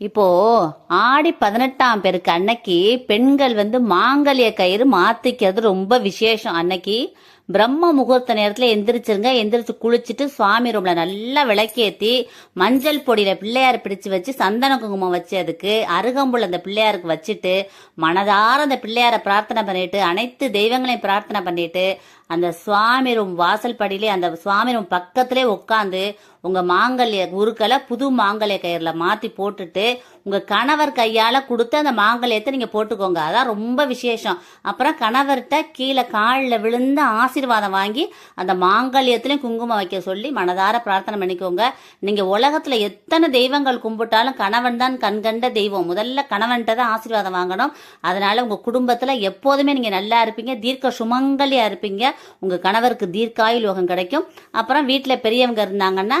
இப்போ ஆடி பதினெட்டாம் பேருக்கு அன்னைக்கு பெண்கள் வந்து மாங்கல்ய கயிறு மாத்திக்கிறது ரொம்ப விசேஷம். அன்னைக்கு பிரம்ம முகூர்த்த நேரத்துல எந்திரிச்சிருங்க. எந்திரிச்சு குளிச்சுட்டு சுவாமி ரூம்ல நல்லா விளக்கேத்தி மஞ்சள் பொடியில பிள்ளையார் பிடிச்சு வச்சு சந்தன குங்குமம் வச்சு அதுக்கு அருகம்புல் அந்த பிள்ளையாருக்கு வச்சுட்டு மனதார அந்த பிள்ளையாரை பிரார்த்தனை பண்ணிட்டு அனைத்து தெய்வங்களையும் பிரார்த்தனை பண்ணிட்டு அந்த சுவாமி ரூம் வாசல் படியிலே அந்த சுவாமி ரூம் பக்கத்திலே உட்காந்து உங்க மாங்கல்ய குருக்களை புது மாங்கல்ய கயிறுல மாத்தி போட்டுட்டு உங்க கணவர் கையால கொடுத்து அந்த மாங்கல்யத்தை நீங்க போட்டுக்கோங்க. அதான் ரொம்ப விசேஷம். அப்புறம் கணவர்கிட்ட கீழே காலில் விழுந்து ஆசீர்வாதம் வாங்கி அந்த மாங்கல்யத்திலையும் குங்குமம் வைக்க சொல்லி மனதார பிரார்த்தனை பண்ணிக்கோங்க. நீங்க உலகத்துல எத்தனை தெய்வங்கள் கும்பிட்டாலும் கணவன் தான் கண்கண்ட தெய்வம். முதல்ல கணவன்கிட்ட தான் ஆசீர்வாதம் வாங்கணும். அதனால உங்க குடும்பத்துல எப்போதுமே நீங்க நல்லா இருப்பீங்க. தீர்க்க சுமங்கலியா இருப்பீங்க. உங்க கணவருக்கு தீர்க்காயுள் யோகம் கிடைக்கும். அப்புறம் வீட்டில் பெரியவங்க இருந்தாங்கன்னா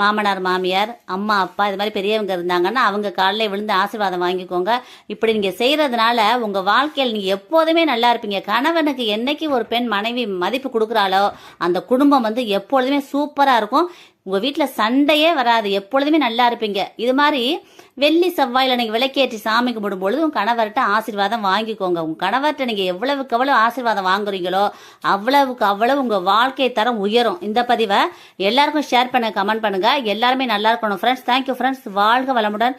மாமனார் மாமியார் அம்மா அப்பா இது மாதிரி பெரியவங்க இருந்தாங்கன்னா அவங்க காலில் விழுந்து ஆசீர்வாதம் வாங்கிக்கோங்க. இப்படி நீங்கள் செய்கிறதுனால உங்கள் வாழ்க்கையில் நீங்கள் எப்போதுமே நல்லா இருப்பீங்க. கணவனுக்கு என்னைக்கு ஒரு பெண் மனைவி மதிப்பு கொடுக்குறாளோ அந்த குடும்பம் வந்து எப்பொழுதுமே சூப்பராக இருக்கும். உங்கள் வீட்டில் சண்டையே வராது. எப்பொழுதுமே நல்லா இருப்பீங்க. இது மாதிரி வெள்ளி செவ்வாயில் நீங்கள் விளக்கேற்றி சாமி கும்பிடும் பொழுது உங்கள் கணவர்கிட்ட ஆசீர்வாதம் வாங்கிக்கோங்க. உங்கள் கணவர்கிட்ட நீங்கள் எவ்வளவுக்கு எவ்வளோ ஆசீர்வாதம் வாங்குறீங்களோ அவ்வளவுக்கு அவ்வளவு உங்கள் வாழ்க்கை தரம் உயரும். இந்த பதிவை எல்லாருக்கும் ஷேர் பண்ண கமெண்ட் பண்ணுங்க. எல்லாருமே நல்லா இருக்கணும் ஃப்ரெண்ட்ஸ் தேங்க்யூ ஃப்ரெண்ட்ஸ் வாழ்க வளமுடன்.